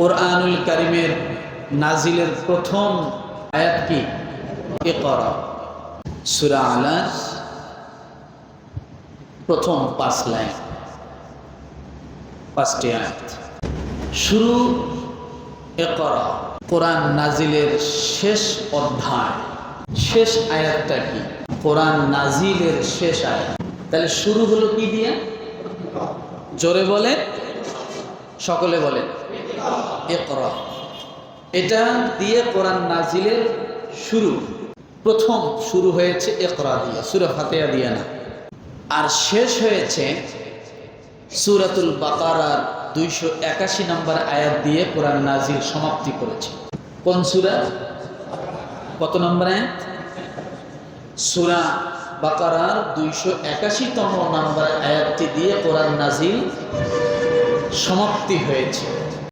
কোরআনুল কারিমের নাজিলের প্রথম আয়াত কি? করা সুরা আলাস প্রথম পাঁচ লাইন, পাঁচটি আয়াত। শুরু এ করা কোরআন নাজিলের শেষ অধ্যায়। শেষ আয়াতটা কি? কোরআন নাজিলের শেষ আয়াত। তাহলে শুরু হলো কি দিয়ে? জোরে বলে সকলে বলে ইকরা। এটা দিয়ে কোরআন নাজিলের শুরু। প্রথম শুরু হয়েছে একরা দিয়ে, সুরা ফাতেহা দিয়ে না। আর শেষ হয়েছে সুরাতুল বাকারার দুইশো একাশি নম্বর আয়াত দিয়ে কোরআন নাজিল সমাপ্তি করেছে। কোন সুরা? কত নম্বর আয়াত? সুরা বাকারার দুইশো একাশিতম নম্বর আয়াতটি দিয়ে কোরআন নাজিল সমাপ্তি হয়েছে।